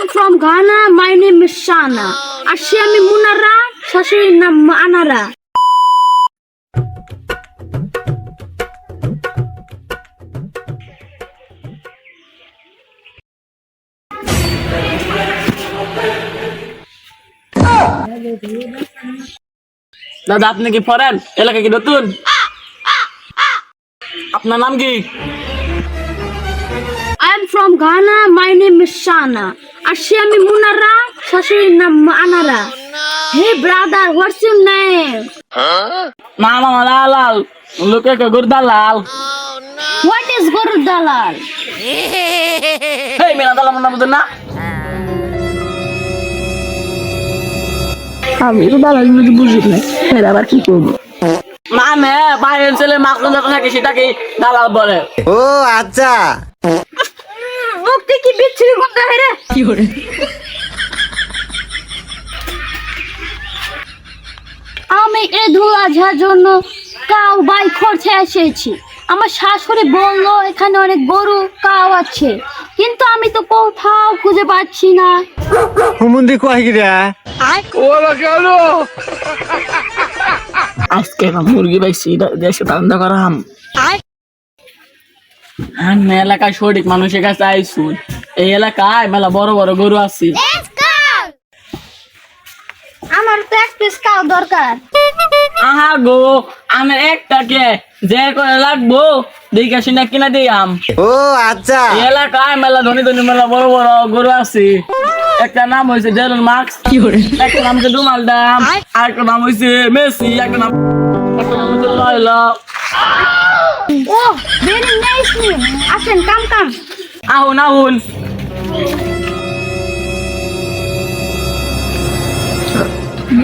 am from Ghana. My name is Shana. আসছি আমি মুনারা শাশুড়ির নাম আনারা দাদা আপনি কি ফরেন? এলাকা কি নতুন? আপনার নাম কি? From Ghana. My name is Shana. নাম Anara. Hey brother what's your name নাম আমার লাল লোকে কে গুরদা লাল হোয়াট ইজ গরুর দালাল হেই মেলা দালাল মনে বুঝেন না আমি তো দালাল যদি বুঝি না এর আবার কি করব মানে বাইরের ছেলে মাকড় যত থাকে সেটাকে দালাল বলে ও আচ্ছা কি বিচ্ছিরি গন্ধ রে? কি করে আমি এ ধুলাঝার জন্য কাউ বাই খরচে এসেছি। আমার শাশুড়ি বলল এখানে অনেক গরু কাউ আছে। কিন্তু আমি তো কোথাও খুঁজে পাচ্ছি না। হুমুন্দি কয় গিরা আজকে মুরগি পাইছি দেশে রান্না করাম আমি এলাকায় সঠিক মানুষের কাছে আইসুন এই এলাকায় মেলা বড় বড় গরু আছে। আমার তো এক পিস কাউ দরকার। আহা গো আমার একটাকে যে করে লাগবো দেখে শুনে কিনা দিয়াম ও আচ্ছা। এই এলাকায় মেলা ধনী ধনী মেলা বড় বড় গরু আছে। একটা নাম হয়েছে জেরুল মার্কস কি করে? একটা নাম হচ্ছে ডুমাল ডাম আর একটা নাম হয়েছে মেসি একটা নাম একটা নাম হচ্ছে Laila. Oh very nice name আসেন কাম কাম। আহুন আহুন।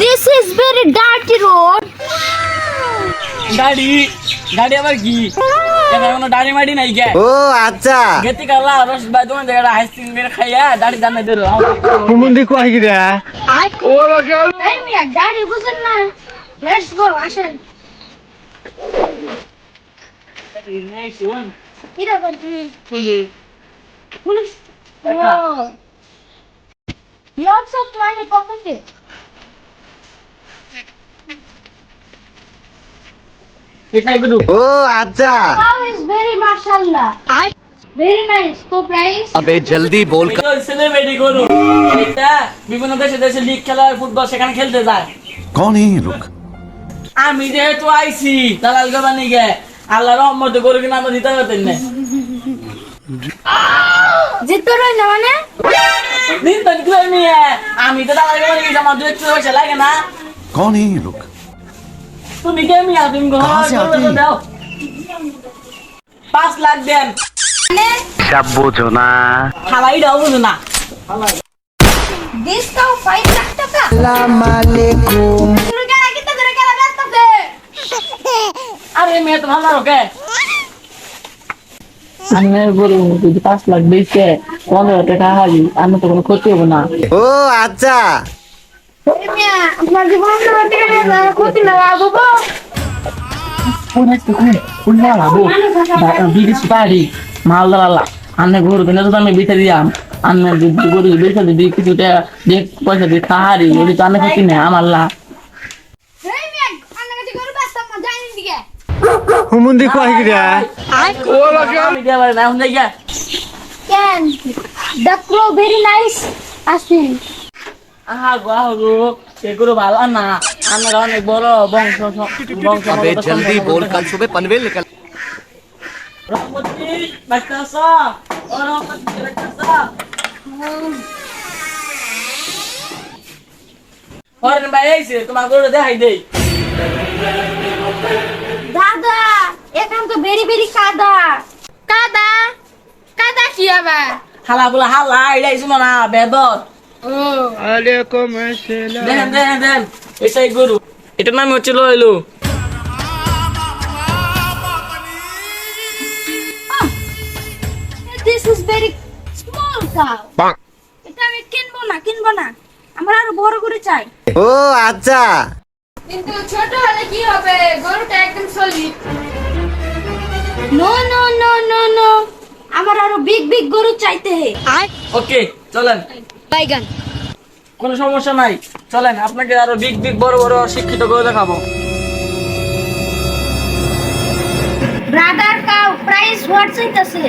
This is very dirty road গাড়ি গাড়ি আবার কি? এখানে কোনো দাড়ি মাড়ি নাই গে ও আচ্ছা। গেতি কালা রস বাই তোমার জায়গাটা হাইস্টিং মেরে খাইয়া দাড়ি দানা দিল। হুমুন্দি কয় গিরা এই মিয়া গাড়ি বুঝেন না। লেটস গো আসেন। এটা কোন police O Lots of money pocket. এটাই গুরু ও আচ্ছা How is very mashallah. Very nice. So price. আবে জলদি বল সেলিব্রিটি গরু এটা বিভিন্ন দেশে দেশে লিগ খেলা হয়, ফুটবল সেখানে খেলতে যায় कौन है ये लोग আমি যেহেতু আইছি দালাল গবানি গে আল্লাহ রহমতে করে কিনা আমরা দিতে পারতেন না। জিততে পারেন না মানে? দিন তো কি আমি তো দাদা গেলাম কি আমার লাগে না। কোন এই লোক? তুমি কে মিয়া তুমি ঘর পাঁচ লাখ দেন। মানে? সব বুঝো না। খালাই দাও বুঝো না। লাখ টাকা? আসসালামু আলাইকুম। আরে মেয়ে তো ভালো ওকে। আমি গরু যদি পাঁচ লাখ বেচে পনেরো টাকা হারি আমি তো কোনো ক্ষতি হব না। ও আচ্ছা। মিয়া আপনার জীবন টাকা ক্ষতি না বাবু বিদেশ বাড়ি মালদার আন্নে গরু কিনে তো আমি বেচে দিয়াম আন্নে গরু বেচে দিবি কিছু পয়সা দিয়ে খাহারি ওই তো আন্নে ক্ষতি নেই আমার লাভ এই মিয়া আপনার কাছে গরু ব্যস্ত না জানি দিকে হুমুন্দি কয় গিরা আমি দিয়ে পারি না এখন যাই গিয়া। কেন দ্য ক্লো ভেরি নাইস আসেন আহা গো আহা গো এগুলো ভালো না আমরা অনেক বড় বংশ বংশ আবে জলদি বল কাল সুবে পনভেল নিকল রহমতি বাচ্চা ও রহমতি বাচ্চা হরেন ভাই আইছে তোমার গরু দেখাই দেই এখন তো বেরি বেরি কাদা। কাদা? কাদা কি আবার? হালা বুলা হালা এটা শুনো না বেদত। এটাই গরু। এটার নাম হচ্ছে Loilu this is very small cow এটা আমি কিনবো না কিনবো না। আমার আরও বড় করে চাই। ও আচ্ছা। কিন্তু ছোট হলে কি হবে? গরুটা একদম solid no no no no no আমার আরও বিগ বিগ গরু চাইতে হে। ওকে চলেন। বাইগান। কোনো সমস্যা নাই। চলেন আপনাকে আরও বিগ বিগ বড় বড় শিক্ষিত গরু দেখাবো। ব্রাদার কাউ প্রাইস হোয়াট চাইতেছে।